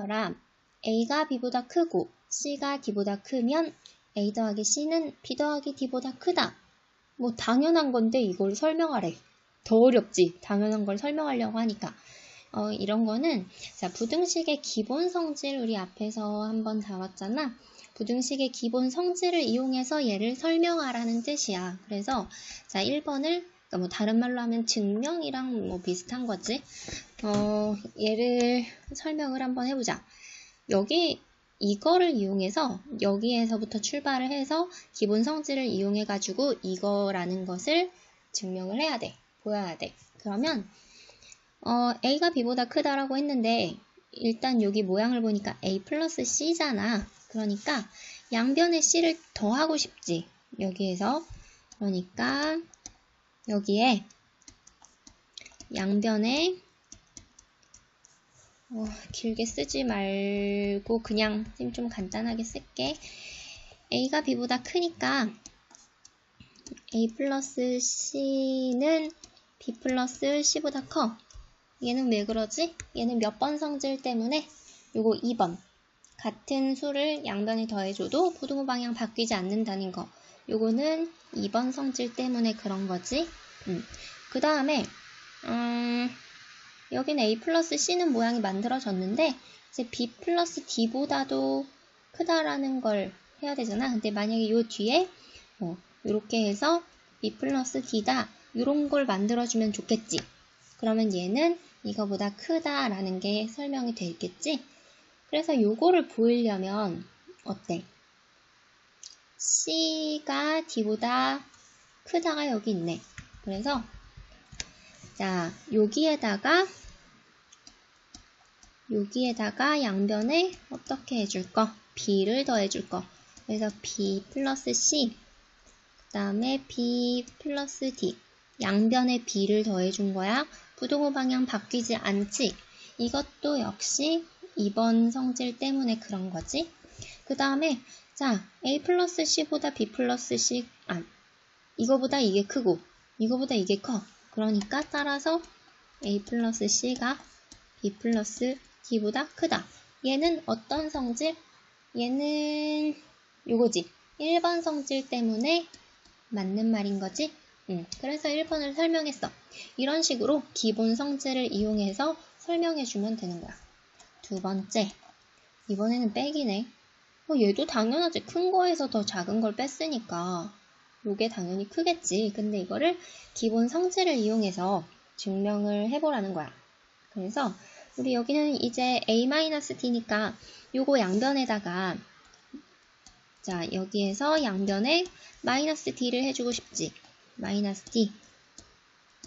하여라. A가 B보다 크고 C가 D보다 크면 A 더하기 C는 B 더하기 D보다 크다. 뭐 당연한 건데 이걸 설명하래. 더 어렵지. 당연한 걸 설명하려고 하니까. 어, 이런 거는 자 부등식의 기본 성질 우리 앞에서 한번 다뤘잖아. 부등식의 기본 성질을 이용해서 얘를 설명하라는 뜻이야. 그래서 자 1번을 그러니까 뭐 다른 말로 하면 증명이랑 뭐 비슷한 거지. 어, 얘를 설명을 한번 해보자. 여기 이거를 이용해서 여기에서부터 출발을 해서 기본 성질을 이용해 가지고 이거라는 것을 증명을 해야 돼. 보여야 돼. 그러면 어, A가 B보다 크다라고 했는데 일단 여기 모양을 보니까 A 플러스 C잖아. 그러니까 양변에 C를 더하고 싶지. 여기에서 그러니까 여기에 양변에 어, 길게 쓰지 말고 그냥 좀 간단하게 쓸게. A가 B보다 크니까 A 플러스 C는 B 플러스 C보다 커. 얘는 왜 그러지? 얘는 몇 번 성질 때문에 요거 2번. 같은 수를 양변에 더해줘도 부등호 방향 바뀌지 않는다는 거. 요거는 2번 성질 때문에 그런 거지. 음. 그 다음에 음, 여기는 A 플러스 C는 모양이 만들어졌는데 이제 B 플러스 D보다도 크다라는 걸 해야 되잖아. 근데 만약에 요 뒤에 뭐 이렇게 해서 B 플러스 D다 이런 걸 만들어주면 좋겠지. 그러면 얘는 이거보다 크다라는 게 설명이 되겠지. 그래서 요거를 보이려면 어때? C가 D보다 크다가 여기 있네. 그래서 자 여기에다가 여기에다가 양변에 어떻게 해줄 거? b를 더해줄 거. 그래서 b 플러스 c 그 다음에 b 플러스 d 양변에 b를 더해준 거야. 부동호 방향 바뀌지 않지? 이것도 역시 2번 성질 때문에 그런 거지. 그 다음에 자 a 플러스 c보다 b 플러스 c 아 이거보다 이게 크고 이거보다 이게 커. 그러니까 따라서 a 플러스 c가 b 플러스 d보다 크다. 얘는 어떤 성질? 얘는 요거지. 1번 성질 때문에 맞는 말인 거지? 응. 그래서 1번을 설명했어. 이런 식으로 기본 성질을 이용해서 설명해주면 되는 거야. 두 번째. 이번에는 빼기네. 어, 얘도 당연하지. 큰 거에서 더 작은 걸 뺐으니까. 요게 당연히 크겠지. 근데 이거를 기본 성질을 이용해서 증명을 해보라는 거야. 그래서 우리 여기는 이제 a-d니까 요거 양변에다가 자 여기에서 양변에 마이너스 d를 해주고 싶지. 마이너스 d.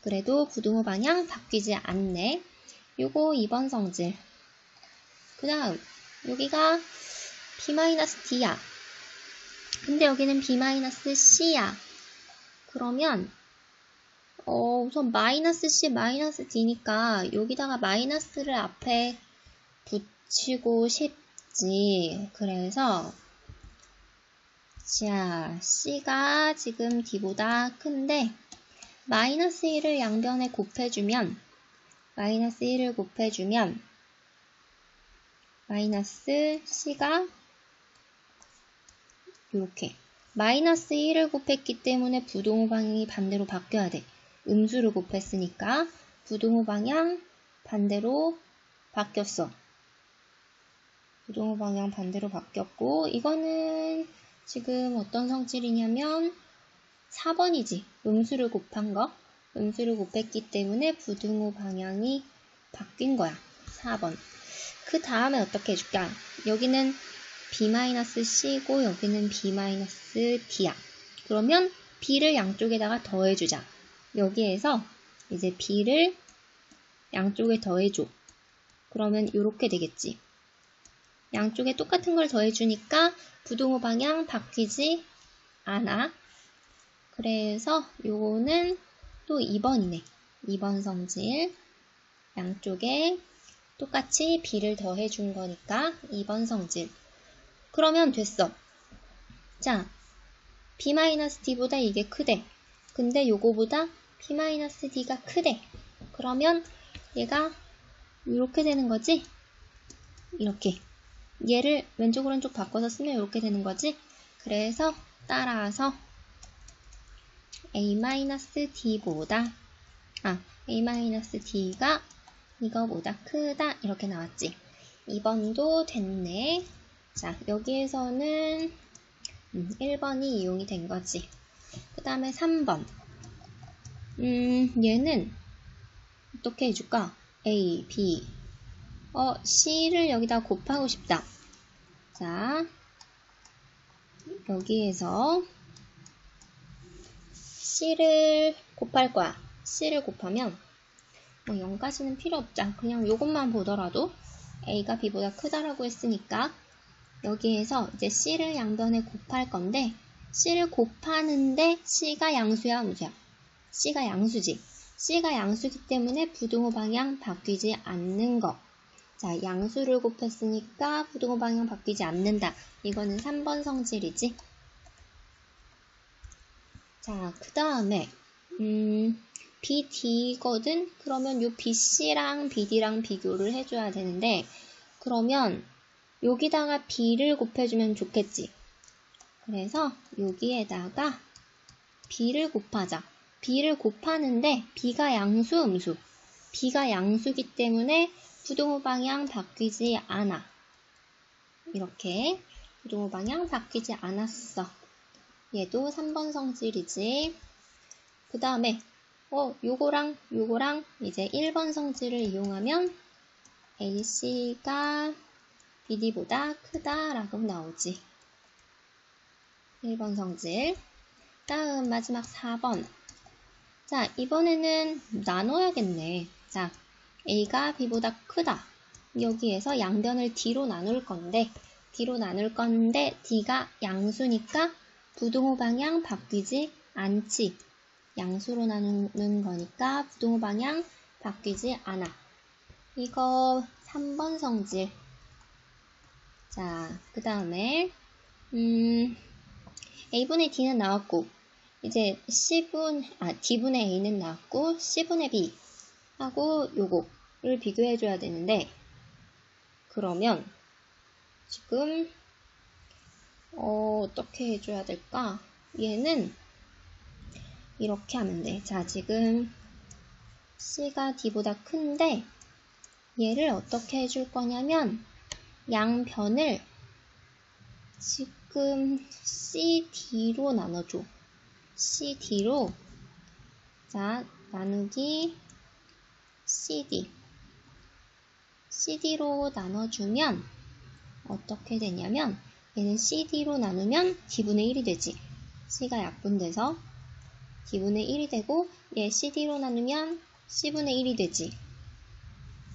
그래도 부등호 방향 바뀌지 않네. 요거 2번 성질. 그 다음 여기가 b-d야. 근데 여기는 b-c야. 그러면 어, 우선 마이너스 c, 마이너스 d니까 여기다가 마이너스를 앞에 붙이고 싶지. 그래서 자, c가 지금 d보다 큰데 마이너스 1을 양변에 곱해주면 마이너스 1을 곱해주면 마이너스 c가 이렇게 마이너스 1을 곱했기 때문에 부동호 방향이 반대로 바뀌어야 돼. 음수를 곱했으니까 부동호 방향 반대로 바뀌었어. 부동호 방향 반대로 바뀌었고 이거는 지금 어떤 성질이냐면 4번이지. 음수를 곱한 거. 음수를 곱했기 때문에 부등호 방향이 바뀐 거야. 4번. 그 다음에 어떻게 해줄까? 여기는 b-c고 여기는 b-d야. 그러면 b를 양쪽에다가 더해주자. 여기에서 이제 b를 양쪽에 더해줘. 그러면 이렇게 되겠지. 양쪽에 똑같은 걸 더해주니까 부동호 방향 바뀌지 않아. 그래서 요거는 또 2번이네. 2번 성질. 양쪽에 똑같이 b를 더해준 거니까 2번 성질. 그러면 됐어. 자, b-d보다 이게 크대. 근데 요거보다 p-d가 크대. 그러면 얘가 이렇게 되는 거지? 이렇게 얘를 왼쪽 오른쪽 바꿔서 쓰면 이렇게 되는 거지. 그래서 따라서 a-d보다 아 a-d가 이거보다 크다 이렇게 나왔지. 2번도 됐네. 자 여기에서는 음, 1번이 이용이 된 거지. 그 다음에 3번 음 얘는 어떻게 해줄까? A, B 어 C를 여기다 곱하고 싶다. 자 여기에서 C를 곱할 거야. C를 곱하면 뭐 0까지는 필요 없자. 그냥 이것만 보더라도 A가 B보다 크다라고 했으니까 여기에서 이제 C를 양변에 곱할 건데 C를 곱하는데 C가 양수야 무수야? C가 양수지. C가 양수기 때문에 부등호 방향 바뀌지 않는 거. 자, 양수를 곱했으니까 부등호 방향 바뀌지 않는다. 이거는 3번 성질이지. 자, 그 다음에 음, BD거든? 그러면 요 BC랑 BD랑 비교를 해줘야 되는데 그러면 여기다가 B를 곱해주면 좋겠지. 그래서 여기에다가 B를 곱하자. B를 곱하는데 B가 양수, 음수. B가 양수기 때문에 부동호 방향 바뀌지 않아. 이렇게 부동호 방향 바뀌지 않았어. 얘도 3번 성질이지. 그 다음에 어 요거랑 요거랑 이제 1번 성질을 이용하면 AC가 BD보다 크다라고 나오지. 1번 성질. 다음 마지막 4번. 자, 이번에는 나눠야겠네. 자, A가 B보다 크다. 여기에서 양변을 D로 나눌 건데, D로 나눌 건데, D가 양수니까 부동호 방향 바뀌지 않지. 양수로 나누는 거니까 부동호 방향 바뀌지 않아. 이거 3번 성질. 자, 그 다음에, 음, A분의 D는 나왔고, 이제 C분, 아, D분의 A는 나왔고, C분의 B 하고 요거를 비교해 줘야 되는데, 그러면 지금, 어, 어떻게 해줘야 될까? 얘는 이렇게 하면 돼. 자, 지금 C가 D보다 큰데, 얘를 어떻게 해줄 거냐면, 양변을 지금 CD로 나눠줘. CD로 자 나누기 CD CD로 나눠주면 어떻게 되냐면 얘는 CD로 나누면 D분의 1이 되지. C가 약분돼서 D분의 1이 되고 얘 CD로 나누면 C분의 1이 되지.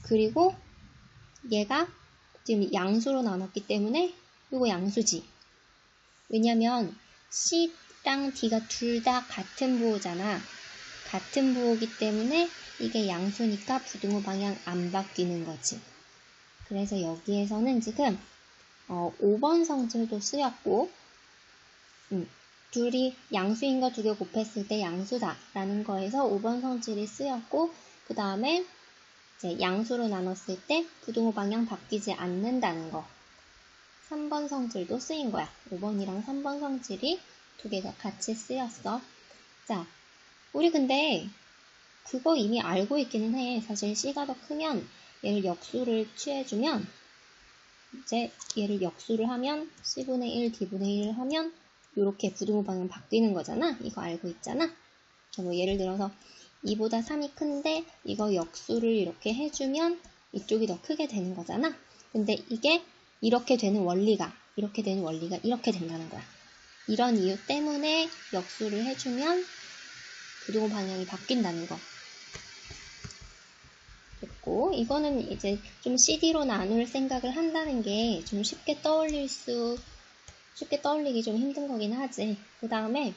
그리고 얘가 지금 양수로 나눴기 때문에 이거 양수지. 왜냐면 C랑 D가 둘 다 같은 부호잖아. 같은 부호기 때문에 이게 양수니까 부등호 방향 안 바뀌는 거지. 그래서 여기에서는 지금 어, 5번 성질도 쓰였고 음, 둘이 양수인 거 두 개 곱했을 때 양수다 라는 거에서 5번 성질이 쓰였고 그 다음에 이제 양수로 나눴을 때 부등호 방향 바뀌지 않는다는 거 3번 성질도 쓰인 거야. 5번이랑 3번 성질이 두 개가 같이 쓰였어. 자, 우리 근데 그거 이미 알고 있기는 해. 사실 C가 더 크면 얘를 역수를 취해주면 이제 얘를 역수를 하면 C분의 1, D분의 1을 하면 이렇게 부등호 방향 바뀌는 거잖아. 이거 알고 있잖아. 뭐 예를 들어서 2보다 3이 큰데 이거 역수를 이렇게 해주면 이쪽이 더 크게 되는 거잖아. 근데 이게 이렇게 되는 원리가 이렇게 되는 원리가 이렇게 된다는 거야. 이런 이유 때문에 역수를 해주면 부동호 방향이 바뀐다는 거. 됐고 이거는 이제 좀 CD로 나눌 생각을 한다는 게 좀 쉽게 떠올릴 수 쉽게 떠올리기 좀 힘든 거긴 하지. 그 다음에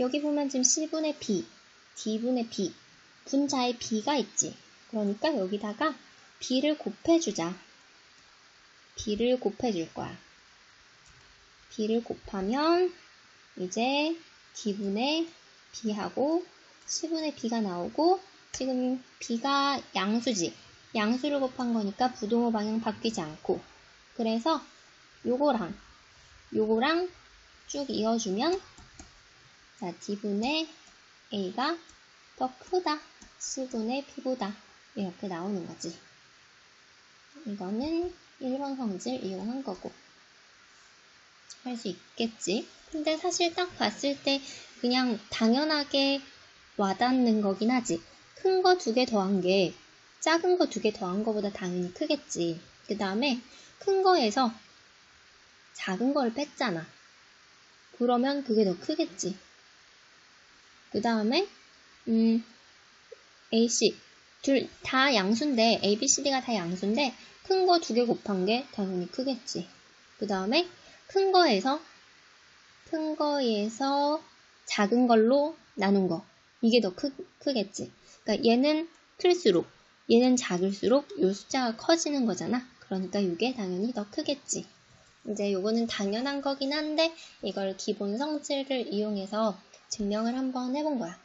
여기 보면 지금 C분의 B, D분의 B, 분자에 B가 있지. 그러니까 여기다가 B를 곱해주자. B를 곱해줄 거야. B를 곱하면 이제 D분의 B하고 C분의 B가 나오고 지금 B가 양수지. 양수를 곱한 거니까 부동호 방향 바뀌지 않고 그래서 요거랑 요거랑 쭉 이어주면 자, D분의 A가 더 크다. C분의 B보다 이렇게 나오는 거지. 이거는 1번 성질 이용한 거고 할 수 있겠지. 근데 사실 딱 봤을 때 그냥 당연하게 와닿는 거긴 하지. 큰 거 두 개 더한 게 작은 거 두 개 더한 거보다 당연히 크겠지. 그 다음에 큰 거에서 작은 거를 뺐잖아. 그러면 그게 더 크겠지. 그 다음에 음, AC 둘 다 양수인데 A, B, C, D가 다 양수인데 큰 거 두 개 곱한 게 당연히 크겠지. 그 다음에 큰 거에서 큰 거에서 작은 걸로 나눈 거 이게 더 크, 크겠지. 그러니까 얘는 클수록 얘는 작을수록 요 숫자가 커지는 거잖아. 그러니까 이게 당연히 더 크겠지. 이제 요거는 당연한 거긴 한데 이걸 기본 성질을 이용해서 증명을 한번 해본 거야.